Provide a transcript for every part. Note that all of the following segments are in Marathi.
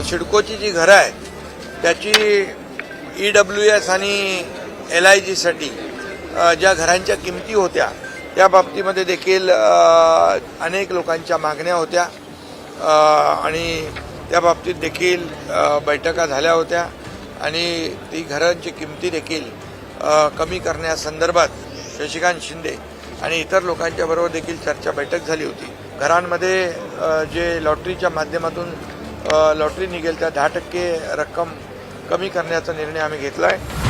सिडकोची जी घरं आहेत त्याची ई डब्ल्यू एस आणि एल आय जीसाठी ज्या घरांच्या किमती होत्या त्या बाबतीमध्ये देखील अनेक लोकांच्या मागण्या होत्या. आणि त्या बाबतीत देखील बैठका झाल्या होत्या. आणि ती घरांची किमती देखील कमी करण्यासंदर्भात शशिकांत शिंदे आणि इतर लोकांच्या बरोबर देखील चर्चा बैठक झाली होती. घरांमध्ये जे लॉटरीच्या माध्यमातून लॉटरी निघेल त्या दहा टक्के रक्कम कमी करण्याचा निर्णय आम्ही घेतला आहे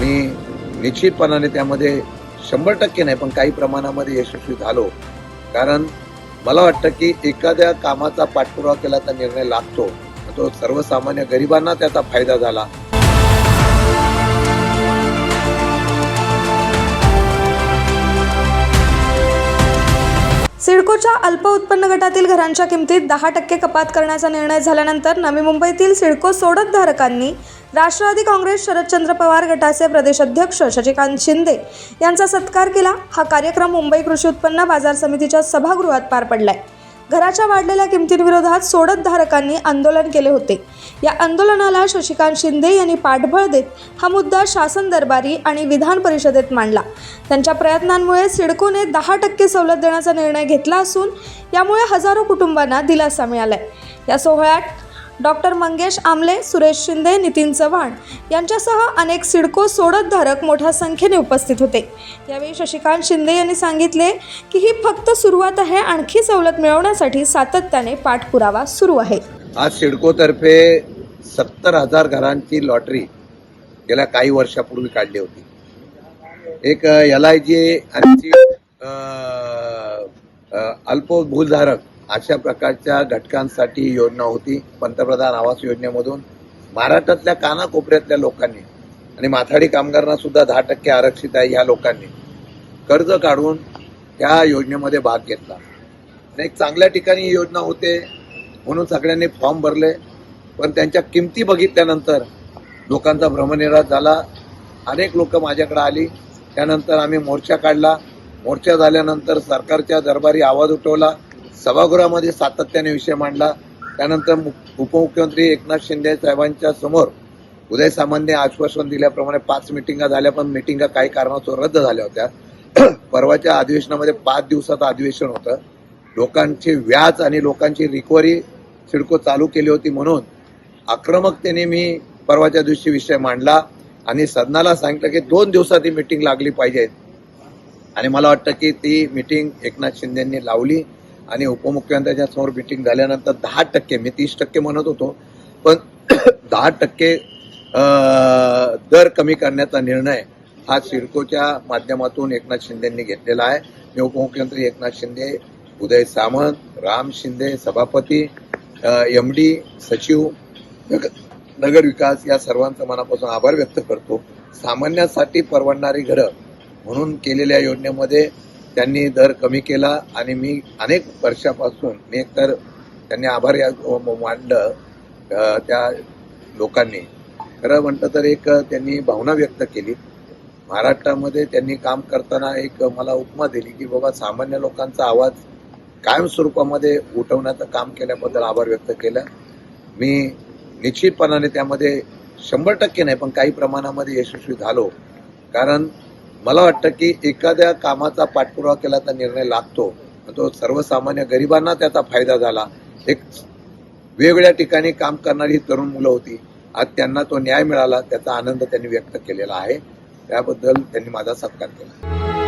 मी निश्चितपणाने त्यामध्ये शंभर टक्के नाही पण काही प्रमाणामध्ये यशस्वी झालो. कारण मला वाटतं की एखाद्या कामाचा पाठपुरावा केल्याचा निर्णय लागतो. तो सर्वसामान्य गरिबांना त्याचा फायदा झाला. सिडकोच्या अल्प उत्पन्न गटातील घरांच्या किमतीत दहा टक्के कपात करण्याचा निर्णय झाल्यानंतर नवी मुंबईतील सिडको सोडत धारकांनी राष्ट्रवादी काँग्रेस शरदचंद्र पवार गटाचे प्रदेशाध्यक्ष शशिकांत शिंदे यांचा सत्कार केला. हा कार्यक्रम मुंबई कृषी उत्पन्न बाजार समितीच्या सभागृहात पार पडलाय. घराच्या वाढलेल्या किमतींविरोधात सोडत धारकांनी आंदोलन केले होते. या आंदोलनाला शशिकांत शिंदे यांनी पाठबळ देत हा मुद्दा शासन दरबारी आणि विधान परिषदेत मांडला. त्यांच्या प्रयत्नांमुळे सिडकोने दहा टक्के सवलत देण्याचा निर्णय घेतला असून यामुळे हजारो कुटुंबांना दिलासा मिळालाय. या सोहळ्यात डॉक्टर मंगेश आमले सुरेश शिंदे नितीन चव्हाण यांच्यासह अनेक सिडको सोडत धारक मोठ्या संख्येने उपस्थित होते. यावेळी शशिकांत शिंदे यांनी सांगितले की ही फक्त सुरुवात आहे आणखी सवलत मिळवण्यासाठी सातत्याने पाठपुरावा सुरू आहे. आज सिडकोतर्फे सत्तर हजार घरांची लॉटरी गेल्या काही वर्षापूर्वी काढली होती. एक एल आय जी आणि अल्पभूलधारक अशा प्रकारच्या घटकांसाठी योजना होती. पंतप्रधान आवास योजनेमधून महाराष्ट्रातल्या कानाकोपऱ्यातल्या लोकांनी आणि माथाडी कामगारांना सुद्धा दहा टक्के आरक्षित आहे ह्या लोकांनी कर्ज काढून त्या योजनेमध्ये भाग घेतला. आणि एक चांगल्या ठिकाणी ही योजना होते म्हणून सगळ्यांनी फॉर्म भरले. पण त्यांच्या किमती बघितल्यानंतर लोकांचा भ्रमनिराश झाला. अनेक लोक माझ्याकडे आली. त्यानंतर आम्ही मोर्चा काढला. मोर्चा झाल्यानंतर सरकारच्या दरबारी आवाज उठवला. सभागृहामध्ये सातत्याने विषय मांडला. त्यानंतर उपमुख्यमंत्री एकनाथ शिंदे साहेबांच्या समोर उदय सामंतने आश्वासन दिल्याप्रमाणे पाच मिटिंगा झाल्या पण मिटिंगा काही कारणास्तव रद्द झाल्या होत्या. परवाच्या अधिवेशनामध्ये पाच दिवसाचं अधिवेशन होतं. लोकांचे व्याज आणि लोकांची रिकव्हरी सिडको चालू केली होती म्हणून आक्रमकतेने मी परवाच्या दिवशी विषय मांडला आणि सदनाला सांगितलं की दोन दिवसात ही मिटिंग लागली पाहिजे. आणि मला वाटतं की ती मिटिंग एकनाथ शिंदेंनी लावली. आणि उपमुख्यमंत्र्यांच्या समोर मिटिंग झाल्यानंतर दहा टक्के मी तीस टक्के म्हणत होतो. पण दहा टक्के अं, दर कमी करण्याचा निर्णय हा सिडकोच्या माध्यमातून एकनाथ शिंदेंनी घेतलेला आहे. मी उपमुख्यमंत्री एकनाथ शिंदे उदय सामंत राम शिंदे सभापती एम डी सचिव नगर नगर विकास या सर्वांचा मनापासून आभार व्यक्त करतो. सामान्यासाठी परवडणारी घरं म्हणून केलेल्या योजनेमध्ये त्यांनी दर कमी केला आणि मी अनेक वर्षापासून मी एकतर त्यांनी आभार या मांडलं त्या लोकांनी. खरं म्हटलं तर एक त्यांनी भावना व्यक्त केली. महाराष्ट्रामध्ये त्यांनी काम करताना एक मला उपमा दिली की बाबा सामान्य लोकांचा आवाज कायम स्वरूपामध्ये उठवण्याचं काम केल्याबद्दल आभार व्यक्त केला. मी निश्चितपणाने त्यामध्ये शंभर टक्के नाही पण काही प्रमाणामध्ये यशस्वी झालो. कारण मला वाटतं की एखाद्या कामाचा पाठपुरावा केल्याचा निर्णय लागतो. तो सर्वसामान्य गरिबांना त्याचा फायदा झाला. एक वेगवेगळ्या ठिकाणी काम करणारी ही तरुण मुलं होती. आज त्यांना तो न्याय मिळाला त्याचा आनंद त्यांनी व्यक्त केलेला आहे. त्याबद्दल त्यांनी माझा सत्कार केला.